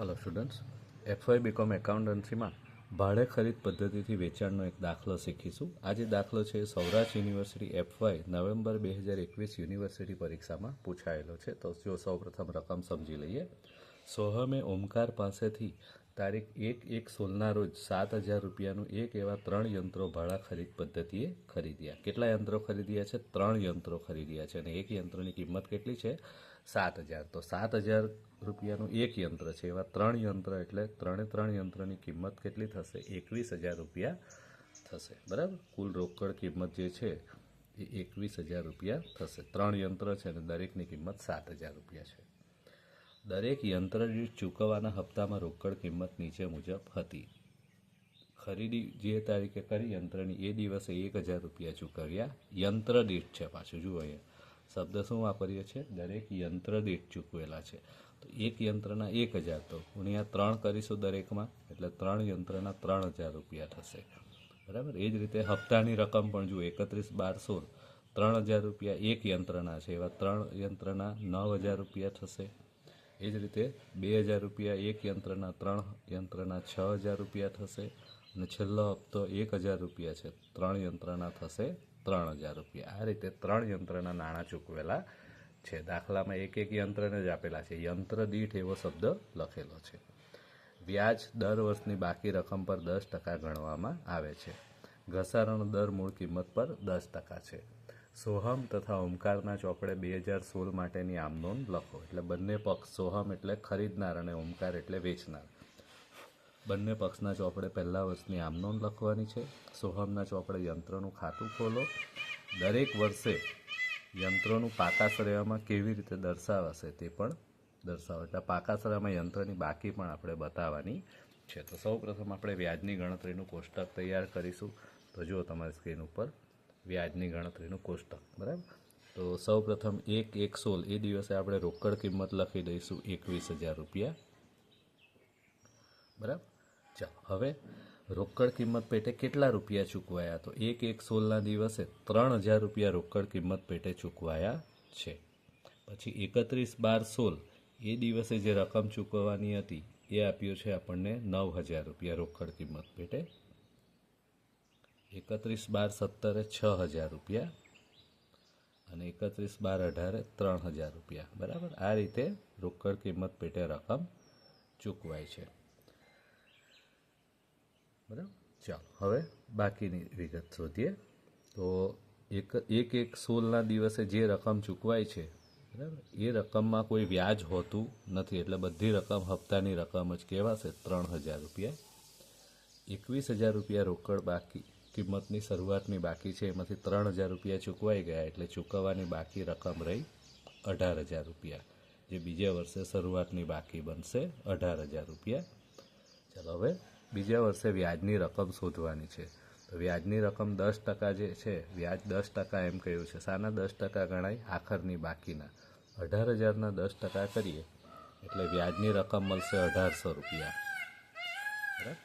Hello students FY BCom એકાઉન્ટન્સીમાં ભાડે ખરીદ પદ્ધતિથી વેચાણનો એક દાખલો શીખીશું. આ જે દાખલો છે સૌરાષ્ટ્ર યુનિવર્સિટી એફવાય નવેમ્બર બે હજાર એકવીસ યુનિવર્સિટી પરીક્ષામાં પૂછાયેલો છે. તો જો સૌપ્રથમ રકમ સમજી લઈએ. સોહમે ઓમકાર પાસેથી તારીખ એક એક સોળના રોજ સાત હજાર રૂપિયાનું એક એવા ત્રણ યંત્રો ભાડા ખરીદ પદ્ધતિએ ખરીદ્યા. કેટલા યંત્રો ખરીદ્યા છે? ત્રણ યંત્રો ખરીદ્યા છે અને એક યંત્રની કિંમત કેટલી છે? સાત હજાર. તો સાત હજાર રૂપિયાનું એક યંત્ર છે. એવા ત્રણ યંત્ર એટલે ત્રણે ત્રણ યંત્રની કિંમત કેટલી થશે? એકવીસ હજાર રૂપિયા થશે. બરાબર? કુલ રોકડ કિંમત જે છે એ એકવીસ હજાર રૂપિયા થશે. ત્રણ યંત્ર છે અને દરેકની કિંમત સાત હજાર રૂપિયા છે. દરેક યંત્ર દીઠ ચૂકવવાના હપ્તામાં રોકડ કિંમત નીચે મુજબ હતી. ખરીદી જે તારીખે કરી યંત્રની એ દિવસે એક હજાર રૂપિયા ચૂકવ્યા. યંત્ર દીઠ છે પાછું. જુઓ અહીંયા. શબ્દ શું વાપરીએ છીએ? દરેક યંત્ર દીઠ ચૂકવેલા છે. તો એક યંત્રના એક હજાર તો ગુણ્યા ત્રણ કરીશું દરેકમાં, એટલે ત્રણ યંત્રના ત્રણ હજાર રૂપિયા થશે. બરાબર? એ જ રીતે હપ્તાની રકમ પણ જુઓ, એકત્રીસ, બાર, સોળ. ત્રણ હજાર રૂપિયા એક યંત્રના છે, એવા ત્રણ યંત્રના નવ હજાર રૂપિયા થશે. એ જ રીતે બે હજાર રૂપિયા એક યંત્રના, ત્રણ યંત્રના છ હજાર રૂપિયા થશે. અને છેલ્લો હપ્તો એક હજાર રૂપિયા છે. ત્રણ યંત્રના થશે ત્રણ હજાર રૂપિયા. આ રીતે ત્રણ યંત્રના નાણાં ચૂકવેલા છે. દાખલામાં એક એક યંત્રને જ આપેલા છે. યંત્ર દીઠ એવો શબ્દ લખેલો છે. વ્યાજ દર વર્ષની બાકી રકમ પર દસ ટકા ગણવામાં આવે છે. ઘસારાનો દર મૂળ કિંમત પર દસ ટકા છે. સોહમ તથા ઓમકારના ચોપડે બે હજાર સોળ માટેની આમનોંધ લખો. એટલે બંને પક્ષ સોહમ એટલે ખરીદનાર અને ઓમકાર એટલે વેચનાર. બંને પક્ષના ચોપડે પહેલા વર્ષની આમનોંધ લખવાની છે. સોહમના ચોપડે યંત્રનું ખાતું ખોલો. દરેક વર્ષે યંત્રોનું પાકાશ્રયમાં કેવી રીતે દર્શાવાશે તે પણ દર્શાવો. એટલે પાકાશ્રયમાં યંત્રની બાકી પણ આપણે બતાવવાની છે. તો સૌપ્રથમ આપણે વ્યાજની ગણતરીનું કોષ્ટક તૈયાર કરીશું. તો જુઓ તમારી સ્ક્રીન ઉપર વ્યાજની ગણતરીનું કોષ્ટક. બરાબર? તો સૌ પ્રથમ એક એક સોલ. એ દિવસે આપણે રોકડ કિંમત લખી દઈશું એકવીસ હજાર રૂપિયા. બરાબર? ચાલો હવે રોકડ કિંમત પેટે કેટલા રૂપિયા ચૂકવાયા? તો એક એક સોલના દિવસે ત્રણ હજાર રૂપિયા રોકડ કિંમત પેટે ચૂકવાયા છે. પછી એકત્રીસ બાર સોલ એ દિવસે જે રકમ ચૂકવવાની હતી, એ આપ્યું છે આપણને નવ હજાર રૂપિયા રોકડ કિંમત પેટે. એકત્રીસ બાર સત્તરે છ હજાર રૂપિયા અને એકત્રીસ બાર અઢારે ત્રણ હજાર રૂપિયા. બરાબર? આ રીતે રોકડ કિંમત પેટે રકમ ચૂકવાય છે. બરાબર? ચાલો, હવે બાકીની વિગત શોધીએ. તો એક એક એક સોળના દિવસે જે રકમ ચૂકવાય છે, બરાબર? એ રકમમાં કોઈ વ્યાજ હોતું નથી, એટલે બધી રકમ હપ્તાની રકમ જ કહેવાશે, ત્રણ હજાર રૂપિયા. એકવીસ હજાર રૂપિયા રોકડ બાકી, કિંમતની શરૂઆતની બાકી છે, એમાંથી ત્રણ હજાર રૂપિયા ચૂકવાઈ ગયા, એટલે ચૂકવવાની બાકી રકમ રહી અઢાર હજાર રૂપિયા. જે બીજા વર્ષે શરૂઆતની બાકી બનશે, અઢાર હજાર રૂપિયા. ચાલો, હવે બીજા વર્ષે વ્યાજની રકમ શોધવાની છે. તો વ્યાજની રકમ દસ ટકા જે છે, વ્યાજ દસ ટકા એમ કહ્યું છે. સાના દસ ટકા ગણાય, આખરની બાકીના. અઢાર હજારના દસ ટકા કરીએ, એટલે વ્યાજની રકમ મળશે અઢારસો રૂપિયા. બરાબર?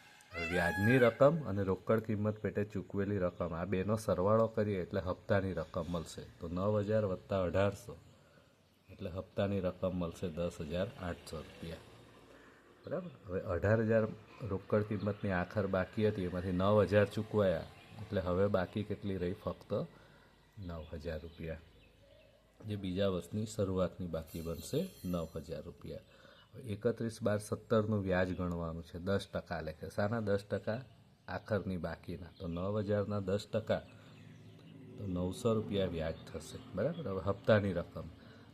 વ્યાજની રકમ અને રોકડ કિંમત પેટે ચૂકવેલી રકમ, આ બેનો સરવાળો કરીએ એટલે હપ્તાની રકમ મળશે. તો નવ હજાર વત્તા અઢારસો, એટલે હપ્તાની રકમ મળશે દસ હજાર આઠસો રૂપિયા. બરાબર? હવે અઢાર હજાર રોકડ કિંમતની આખર બાકી હતી, એમાંથી નવ હજાર ચૂકવાયા. એટલે હવે બાકી કેટલી રહી? ફક્ત નવ હજાર રૂપિયા. જે બીજા વર્ષની શરૂઆતની બાકી બનશે નવ હજાર રૂપિયા. એકત્રીસ બાર સત્તરનું વ્યાજ ગણવાનું છે, દસ ટકા લેખે. શાના દસ ટકા? આખરની બાકીના. તો નવ હજારના દસ ટકા. તો નવસો રૂપિયા વ્યાજ થશે. બરાબર? હવે હપ્તાની રકમ.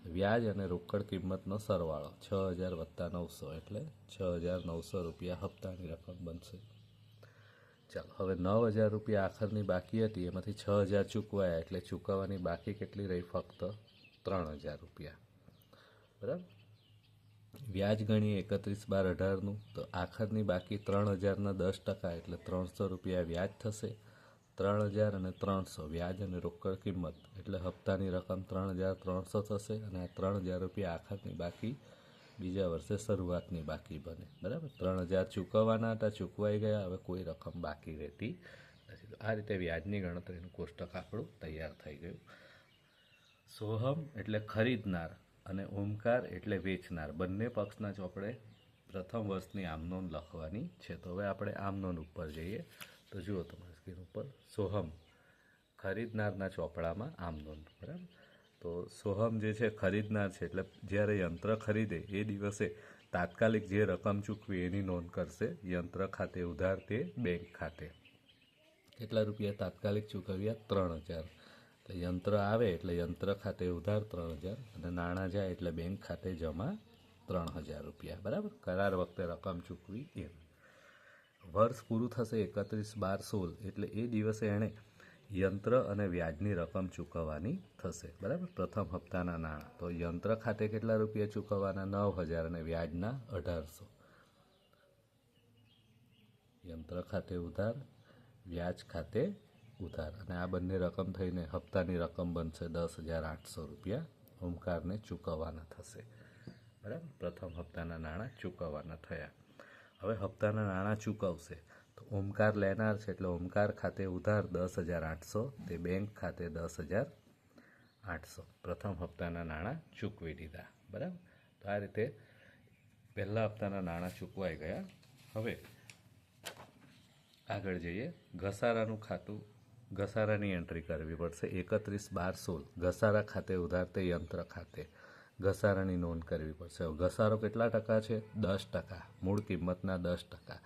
વ્યાજ અને રોકડ કિંમતનો સરવાળો છ હજાર વત્તા નવસો એટલે છ હજાર નવસો રૂપિયા હપ્તાની રકમ બનશે. ચાલો, હવે નવ હજાર રૂપિયા આખરની બાકી હતી, એમાંથી છ હજાર ચૂકવાયા એટલે ચૂકવવાની બાકી કેટલી રહી? ફક્ત ત્રણ હજાર રૂપિયા. બરાબર? વ્યાજ ગણીએ એકત્રીસ બાર અઢારનું, તો આખરની બાકી ત્રણ હજારના દસ ટકા એટલે ત્રણસો રૂપિયા વ્યાજ થશે. ત્રણ હજાર અને ત્રણસો. વ્યાજ અને રોકડ કિંમત. એટલે હપ્તાની રકમ ત્રણ હજાર ત્રણસો થશે અને આ ત્રણ હજાર રૂપિયા આખાતની બાકી, બીજા વર્ષે શરૂઆતની બાકી બને. બરાબર? ત્રણ હજાર ચૂકવવાના હતા, ચૂકવાઈ ગયા. હવે કોઈ રકમ બાકી રહેતી નથી. આ રીતે વ્યાજની ગણતરીનું કોષ્ટક આપણું તૈયાર થઈ ગયું. સોહમ એટલે ખરીદનાર અને ઓમકાર એટલે વેચનાર. બંને પક્ષના ચોપડે પ્રથમ વર્ષની આમનોન લખવાની છે. તો હવે આપણે આમનોન ઉપર જઈએ. તો જુઓ તમારી. સ્ક્રીન ઉપર સોહમ ખરીદનારના ચોપડામાં આમનોંધ બરાબર? તો સોહમ જે છે ખરીદનાર છે, એટલે જ્યારે યંત્ર ખરીદે એ દિવસે તાત્કાલિક જે રકમ ચૂકવી એની નોંધ કરશે, યંત્ર ખાતે ઉધાર તે બેંક ખાતે. કેટલા રૂપિયા તાત્કાલિક ચૂકવ્યા? ત્રણ હજાર. એટલે યંત્ર આવે એટલે યંત્ર ખાતે ઉધાર ત્રણ હજાર અને નાણાં જાય એટલે બેંક ખાતે જમા ત્રણ હજાર રૂપિયા, બરાબર? કરાર વખતે રકમ ચૂકવી એમ. વર્ષ પૂરું થશે એકત્રીસ બાર સોળ, એટલે એ દિવસે એણે યંત્ર અને વ્યાજની રકમ ચૂકવવાની થશે. બરાબર? પ્રથમ હપ્તાના નાણાં. તો યંત્ર ખાતે કેટલા રૂપિયા ચૂકવવાના? નવ હજાર અને વ્યાજના અઢારસો. યંત્ર ખાતે ઉધાર, વ્યાજ ખાતે ઉધાર. અને આ બંને રકમ થઈને હપ્તાની રકમ બનશે દસ હજાર આઠસો રૂપિયા. ઓમકારને ચૂકવવાના થશે. બરાબર? પ્રથમ હપ્તાના નાણાં ચૂકવવાના થયા. હવે હપ્તાના નાણાં ચૂકવશે. તો ઓમકાર લેનાર છે એટલે ઓમકાર ખાતે ઉધાર દસ હજાર આઠસો, તે બેંક ખાતે દસ હજાર આઠસો. પ્રથમ હપ્તાના નાણાં ચૂકવી દીધા. બરાબર? તો આ રીતે પહેલાં હપ્તાના નાણાં ચૂકવાઈ ગયા. હવે આગળ જઈએ. ઘસારાનું ખાતું, ઘસારાની એન્ટ્રી કરવી પડશે. એકત્રીસ બાર સોળ. ઘસારા ખાતે ઉધાર તે યંત્ર ખાતે. ઘસારાની નોંધ કરવી પડશે. ઘસારો કેટલા ટકા છે? દસ ટકા. મૂળ કિંમતના દસ ટકા.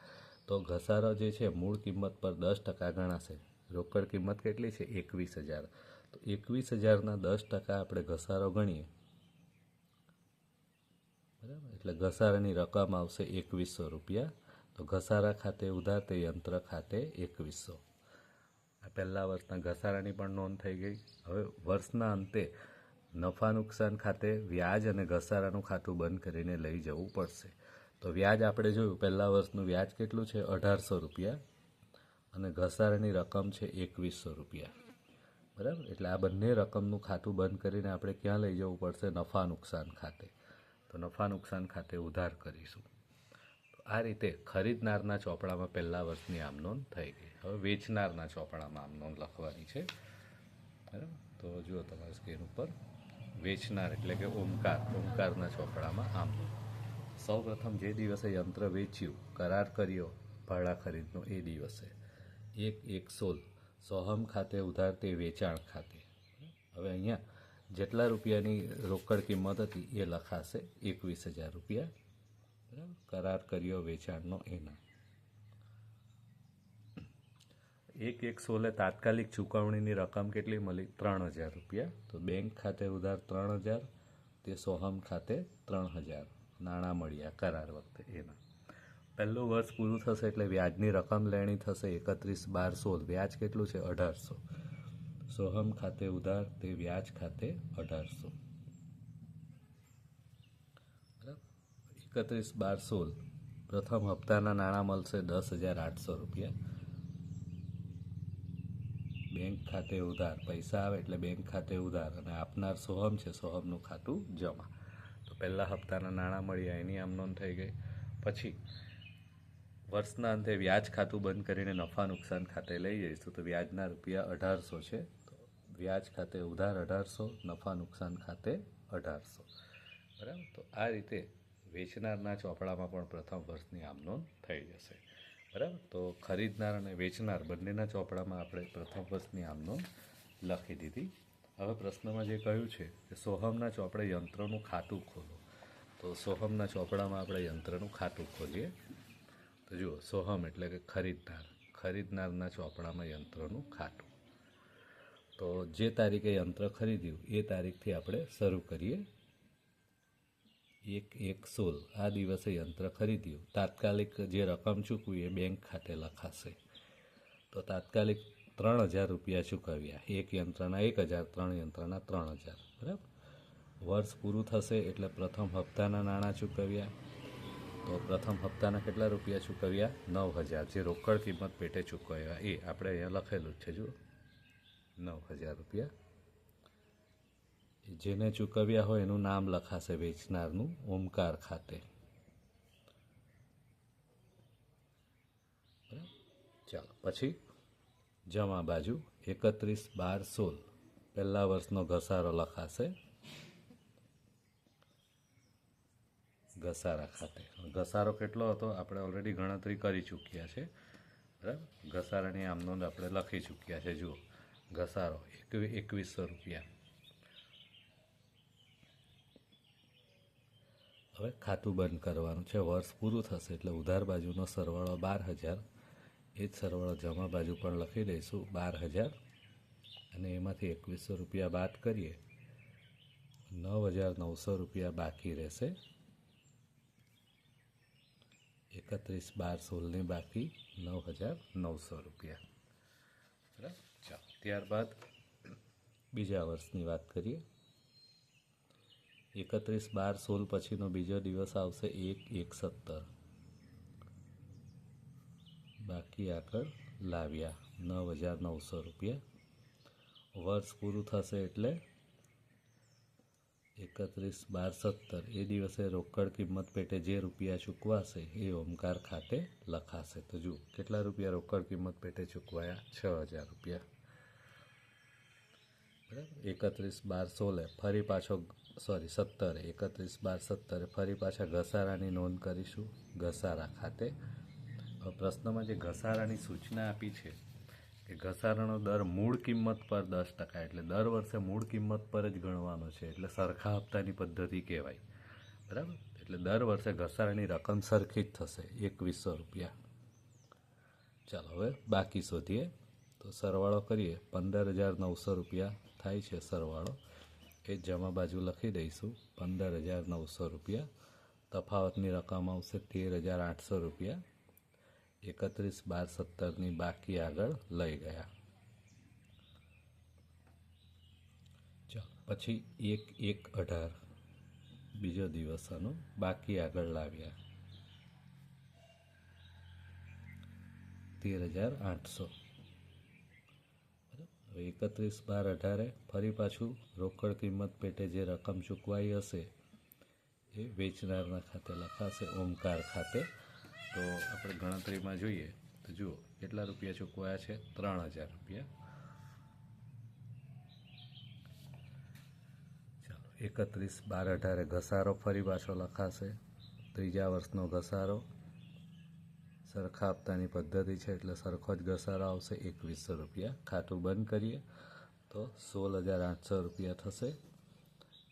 તો ઘસારો જે છે, મૂળ કિંમત પર દસ ટકા ગણાશે. રોકડ કિંમત કેટલી છે? એકવીસ હજાર. તો એકવીસ હજારના દસ ટકા આપણે ઘસારો ગણીએ. બરાબર? એટલે ઘસારાની રકમ આવશે એકવીસો રૂપિયા. તો ઘસારા ખાતે ઉધાર તે યંત્ર ખાતે એકવીસો. આ પહેલા વર્ષના ઘસારાની પણ નોંધ થઈ ગઈ. હવે વર્ષના અંતે નફા નુકસાન ખાતે વ્યાજ અને ઘસારાનું ખાતું બંધ કરીને લઈ જવું પડશે. તો વ્યાજ આપણે જોયું, પહેલાં વર્ષનું વ્યાજ કેટલું છે? અઢારસો રૂપિયા. અને ઘસારાની રકમ છે એકવીસો રૂપિયા. બરાબર? એટલે આ બંને રકમનું ખાતું બંધ કરીને આપણે ક્યાં લઈ જવું પડશે? નફા નુકસાન ખાતે. તો નફા નુકસાન ખાતે ઉધાર કરીશું. આ રીતે ખરીદનારના ચોપડામાં પહેલા વર્ષની આમ થઈ ગઈ. હવે વેચનારના ચોપડામાં આમનોન લખવાની છે. બરાબર? તો જુઓ તમારી સ્ક્રીન ઉપર. વેચનાર એટલે કે ઓમકાર, ઓમકારના ચોપડામાં આમ. સૌ પ્રથમ જે દિવસે યંત્ર વેચ્યું, કરાર કર્યો, ભાડા ખરીદનો, એ દિવસે. એક એક સોલ. સોહમ ખાતે ઉધાર તે વેચાણ ખાતે. હવે અહીંયા જેટલા રૂપિયાની રોકડ કિંમત હતી એ લખાશે એકવીસ હજાર રૂપિયા. બરાબર? કરાર કર્યો વેચાણનો એના. એક એક સોલે તાત્કાલિક ચૂકવણીની રકમ કેટલી મળી? ત્રણ હજાર રૂપિયા. તો બેંક ખાતે ઉધાર ત્રણ હજાર, તે સોહમ ખાતે ત્રણ હજાર. નાણાં મળ્યા કરાર વખતે એના. પહેલું વર્ષ પૂરું થશે એટલે વ્યાજની રકમ લેણી થશે. એકત્રીસ, બાર, સોળ. વ્યાજ કેટલું છે? અઢારસો. સોહમ ખાતે ઉધાર, તે વ્યાજ ખાતે અઢારસો. એકત્રીસ, બાર, સોળ. પ્રથમ હપ્તાના નાણાં મળશે દસ હજાર આઠસો રૂપિયા. બેંક ખાતે ઉધાર. પૈસા આવે એટલે બેંક ખાતે ઉધાર અને આપનાર સોહમ છે, સોહમનું ખાતું જમા. તો પહેલા હપ્તાના નાણાં મળ્યા, એની આમનોન થઈ ગઈ. પછી વર્ષના અંતે વ્યાજ ખાતું બંધ કરીને નફા નુકસાન ખાતે લઈ જઈશું. તો વ્યાજના રૂપિયા અઢારસો છે. તો વ્યાજ ખાતે ઉધાર અઢારસો, નફા નુકસાન ખાતે અઢારસો. બરાબર? તો આ રીતે વેચનારના ચોપડામાં પણ પ્રથમ વર્ષની આમનોન થઈ જશે. બરાબર? તો ખરીદનાર અને વેચનાર બંનેના ચોપડામાં આપણે પ્રથમ વર્ષની આમનો લખી દીધી. હવે પ્રશ્નમાં જે કહ્યું છે કે સોહમના ચોપડે યંત્રનું ખાતું ખોલો. તો સોહમના ચોપડામાં આપણે યંત્રનું ખાતું ખોલીએ. તો જુઓ, સોહમ એટલે કે ખરીદનાર. ખરીદનારના ચોપડામાં યંત્રનું ખાતું. તો જે તારીખે યંત્ર ખરીદ્યું, એ તારીખથી આપણે શરૂ કરીએ. એક એક સોળ આ દિવસે યંત્ર ખરીદ્યું. તાત્કાલિક જે રકમ ચૂકવી એ બેંક ખાતે લખાશે. તો તાત્કાલિક ત્રણ હજાર રૂપિયા ચૂકવ્યા. એક યંત્રના એક હજાર, ત્રણ યંત્રના ત્રણ હજાર. બરાબર? વર્ષ પૂરું થશે એટલે પ્રથમ હપ્તાના નાણાં ચૂકવ્યા. તો પ્રથમ હપ્તાના કેટલા રૂપિયા ચૂકવ્યા? નવ હજાર. જે રોકડ કિંમત પેટે ચૂકવ્યા. એ આપણે અહીંયા લખેલું જ છે, જુઓ. નવ હજાર રૂપિયા જેને ચૂકવ્યા હોય એનું નામ લખાશે વેચનારનું, ઓમકાર ખાતે? ચાલો, પછી જમા બાજુ એકત્રીસ બાર સોળ. પહેલા વર્ષનો ઘસારો લખાશે. ઘસારા ખાતે. ઘસારો કેટલો હતો? આપણે ઓલરેડી ગણતરી કરી ચૂક્યા છે. બરાબર? ઘસારાની આમ નોંધ આપણે લખી ચૂક્યા છે. જુઓ, ઘસારો એકવી એકવીસો રૂપિયા. હવે ખાતું બંધ કરવાનું છે. વર્ષ પૂરું થશે એટલે ઉધાર બાજુનો સરવાળો બાર હજાર. એ જ સરવાળો જમા બાજુ પણ લખી દઈશું. બાર હજાર. અને એમાંથી એકવીસો રૂપિયા બાદ કરીએ. નવ હજાર નવસો રૂપિયા બાકી રહેશે. એકત્રીસ બાર સોળની બાકી નવ હજાર નવસો રૂપિયા. બરાબર? ચાલો. ત્યારબાદ બીજા વર્ષની વાત કરીએ. એકત્રીસ બાર સોળ પછીનો બીજો દિવસ આવશે એક એક સત્તર. બાકી આગળ લાવ્યા, નવ હજાર નવસો રૂપિયા. વર્ષ પૂરું થશે એટલે એકત્રીસ બાર સત્તર. એ દિવસે રોકડ કિંમત પેટે જે રૂપિયા ચૂકવાશે એ ઓમકાર ખાતે લખાશે. તો જુઓ, કેટલા રૂપિયા રોકડ કિંમત પેટે ચૂકવાયા? છ હજાર રૂપિયા. બરાબર? એકત્રીસ બાર સોળે ફરી પાછો સોરી, સત્તરે, એકત્રીસ, બાર, સત્તરે. ફરી પાછા ઘસારાની નોંધ કરીશું. ઘસારા ખાતે. પ્રશ્નમાં જે ઘસારાની સૂચના આપી છે કે ઘસારાનો દર મૂળ કિંમત પર દસ ટકા એટલે દર વર્ષે મૂળ કિંમત પર જ ગણવાનો છે એટલે સરખા હપ્તાની પદ્ધતિ કહેવાય. બરાબર? એટલે દર વર્ષે ઘસારાની રકમ સરખી જ થશે. એકવીસો રૂપિયા. ચાલો હવે બાકી શોધીએ. તો સરવાળો કરીએ. પંદર હજાર નવસો રૂપિયા થાય છે સરવાળો. એ જમા બાજુ લખી દઈશું. પંદર હજાર નવસો રૂપિયા. તફાવતની રકમ આવશે તેર હજાર આઠસો રૂપિયા. એકત્રીસ બાર સત્તરની બાકી આગળ લઈ ગયા. ચાલ, પછી એક એક અઢાર. બીજો દિવસ આનો બાકી આગળ લાવ્યા. તેર હજાર આઠસો. એકત્રીસ બાર અઢારે ફરી પાછું રોકડ કિંમત પેટે જે રકમ ચૂકવાઈ હશે એ વેચનારના ખાતે લખાશે, ઓમકાર ખાતે. તો આપણે ગણતરીમાં જોઈએ તો જુઓ, કેટલા રૂપિયા ચૂકવાયા છે? ત્રણ હજાર રૂપિયા. ચાલો, એકત્રીસ બાર અઢારે ઘસારો ફરી પાછો લખાશે. ત્રીજા વર્ષનો ઘસારો. સરખા આપતાની પદ્ધતિ છે એટલે સરખો જ ઘસારો આવશે એકવીસો રૂપિયા. ખાતું બંધ કરીએ તો સોળ હજાર આઠસો રૂપિયા થશે.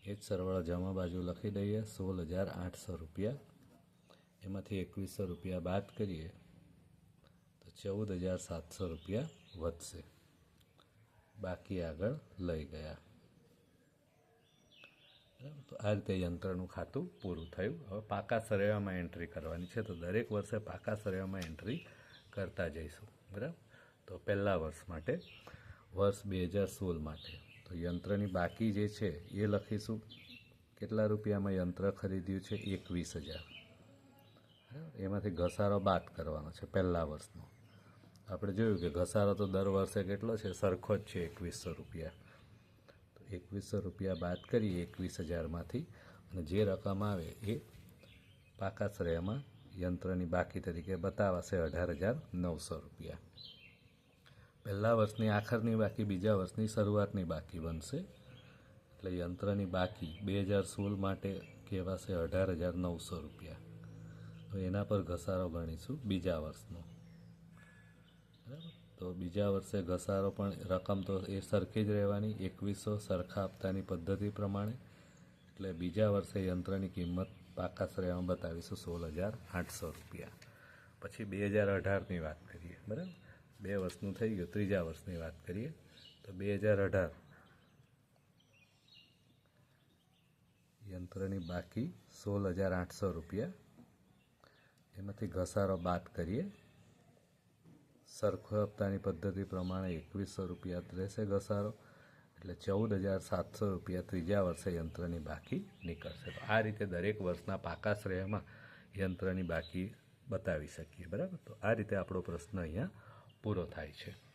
એ જ સરવાળો જમા બાજુ લખી દઈએ, સોળ હજાર આઠસો રૂપિયા. એમાંથી એકવીસો રૂપિયા બાદ કરીએ તો ચૌદ હજાર સાતસો રૂપિયા વધશે. બાકી આગળ લઈ ગયા. તો આ રીતે યંત્રનું ખાતું પૂરું થયું. હવે પાકા સરેવામાં એન્ટ્રી કરવાની છે. તો દરેક વર્ષે પાકા સરેવામાં એન્ટ્રી કરતા જઈશું. બરાબર? તો પહેલાં વર્ષ માટે, વર્ષ બે હજાર સોળ માટે. તો યંત્રની બાકી જે છે, એ લખીશું. કેટલા રૂપિયામાં યંત્ર ખરીદ્યું છે? એકવીસ હજાર. એમાંથી ઘસારો બાદ કરવાનો છે, પહેલાં વર્ષનો. આપણે જોયું કે ઘસારો તો દર વર્ષે કેટલો છે? સરખો જ છે, એકવીસો રૂપિયા. એકવીસો રૂપિયા બાદ કરીએ એકવીસ હજારમાંથી અને જે રકમ આવે એ પાકા શ્રેયમાં યંત્રની બાકી તરીકે બતાવાશે અઢાર હજાર નવસો રૂપિયા. પહેલા વર્ષની આખરની બાકી, બીજા વર્ષની શરૂઆતની બાકી બનશે. એટલે યંત્રની બાકી બે હજાર સોળ માટે કહેવાશે અઢાર હજાર નવસો રૂપિયા. હવે એના પર ઘસારો ગણીશું બીજા વર્ષનો. બરાબર? તો બીજા વર્ષે ઘસારો પણ રકમ તો એ સરખી જ રહેવાની. એકવીસો સરખા આપતાની પદ્ધતિ પ્રમાણે. એટલે બીજા વર્ષે યંત્રની કિંમત પાકા શ્રેયમાં બતાવીશું સોળ હજાર આઠસો રૂપિયા. પછી બે હજાર અઢારની વાત કરીએ, બરાબર? બે વર્ષનું થઈ ગયું, ત્રીજા વર્ષની વાત કરીએ, તો બે હજાર અઢાર યંત્રની બાકી સોળ હજાર આઠસો રૂપિયા. એમાંથી ઘસારો બાદ કરીએ. સરખો હપ્તાની પદ્ધતિ પ્રમાણે એકવીસો રૂપિયા રહેશે ઘસારો એટલે ચૌદ હજાર સાતસો રૂપિયા ત્રીજા વર્ષે યંત્રની બાકી નીકળશે. તો આ રીતે દરેક વર્ષના પાકા શ્રેયમાં યંત્રની બાકી બતાવી શકીએ, બરાબર? તો આ રીતે આપણો પ્રશ્ન અહીંયા પૂરો થાય છે.